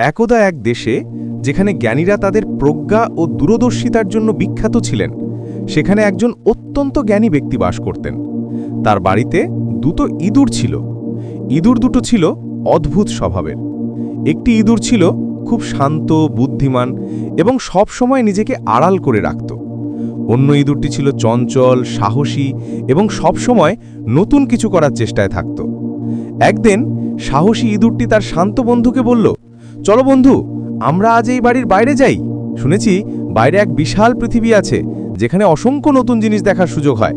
একদা এক দেশে, যেখানে জ্ঞানীরা তাদের প্রজ্ঞা ও দূরদর্শিতার জন্য বিখ্যাত ছিলেন, সেখানে একজন অত্যন্ত জ্ঞানী ব্যক্তি বাস করতেন। তার বাড়িতে দুটো ইঁদুর ছিল। ইঁদুর দুটো ছিল অদ্ভুত স্বভাবের। একটি ইঁদুর ছিল খুব শান্ত, বুদ্ধিমান এবং সব সময় নিজেকে আড়াল করে রাখত। অন্য ইঁদুরটি ছিল চঞ্চল, সাহসী এবং সব সময় নতুন কিছু করার চেষ্টায় থাকত। একদিন সাহসী ইঁদুরটি তার শান্ত বন্ধুকে বলল চলো বন্ধু, আমরা আজ এই বাড়ির বাইরে যাই। শুনেছি বাইরে এক বিশাল পৃথিবী আছে, যেখানে অসংখ্য নতুন জিনিস দেখার সুযোগ হয়।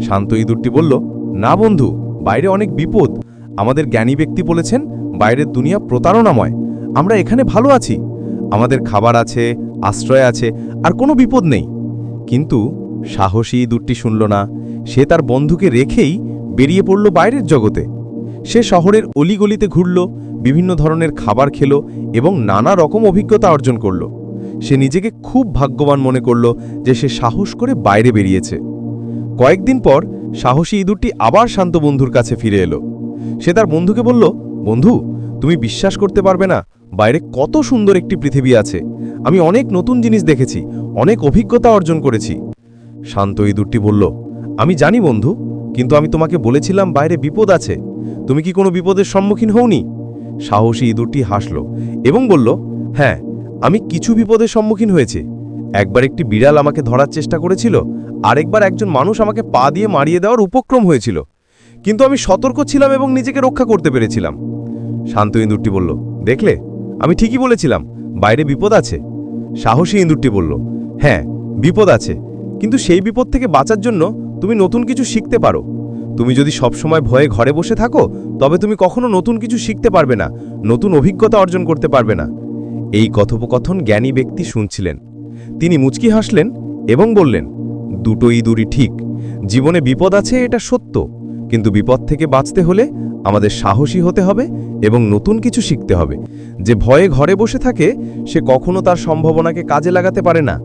শান্ত ইঁদুরটি বলল, না বন্ধু, বাইরে অনেক বিপদ। আমাদের জ্ঞানী ব্যক্তি বলেছেন, বাইরের দুনিয়া প্রতারণাময়। আমরা এখানে ভালো আছি। আমাদের খাবার আছে, আশ্রয় আছে, আর কোনো বিপদ নেই। কিন্তু সাহসী ইঁদুরটি শুনল না। সে তার বন্ধুকে রেখেই বেরিয়ে পড়ল বাইরের জগতে। সে শহরের অলিগলিতে ঘুরল, বিভিন্ন ধরনের খাবার খেল এবং নানা রকম অভিজ্ঞতা অর্জন করল। সে নিজেকে খুব ভাগ্যবান মনে করল যে সে সাহস করে বাইরে বেরিয়েছে। কয়েকদিন পর সাহসী ইঁদুরটি আবার শান্ত বন্ধুর কাছে ফিরে এলো। সে তার বন্ধুকে বলল, বন্ধু, তুমি বিশ্বাস করতে পারবে না, বাইরে কত সুন্দর একটি পৃথিবী আছে। আমি অনেক নতুন জিনিস দেখেছি, অনেক অভিজ্ঞতা অর্জন করেছি। শান্ত ইঁদুরটি বলল, আমি জানি বন্ধু কিন্তু আমি তোমাকে বলেছিলাম বাইরে বিপদ আছে। তুমি কি কোনো বিপদের সম্মুখীন হওনি? সাহসী ইঁদুরটি হাসল এবং বলল হ্যাঁ আমি কিছু বিপদের সম্মুখীন হয়েছে। একবার একটি বিড়াল আমাকে ধরার চেষ্টা করেছিল, আরেকবার একজন মানুষ আমাকে পা দিয়ে মারিয়ে দেওয়ার উপক্রম হয়েছিল। কিন্তু আমি সতর্ক ছিলাম এবং নিজেকে রক্ষা করতে পেরেছিলাম। শান্ত ইঁদুরটি বলল, দেখলে, আমি ঠিকই বলেছিলাম, বাইরে বিপদ আছে। সাহসী ইঁদুরটি বলল হ্যাঁ বিপদ আছে। কিন্তু সেই বিপদ থেকে বাঁচার জন্য তুমি নতুন কিছু শিখতে পারো। তুমি যদি সবসময় ভয়ে ঘরে বসে থাকো, তবে তুমি কখনো নতুন কিছু শিখতে পারবে না, নতুন অভিজ্ঞতা অর্জন করতে পারবে না। এই কথোপকথন জ্ঞানী ব্যক্তি শুনছিলেন। তিনি মুচকি হাসলেন এবং বললেন, দুটো ইঁদুরই ঠিক। জীবনে বিপদ আছে, এটা সত্য। কিন্তু বিপদ থেকে বাঁচতে হলে আমাদের সাহসী হতে হবে এবং নতুন কিছু শিখতে হবে। যে ভয়ে ঘরে বসে থাকে, সে কখনো তার সম্ভাবনাকে কাজে লাগাতে পারে না।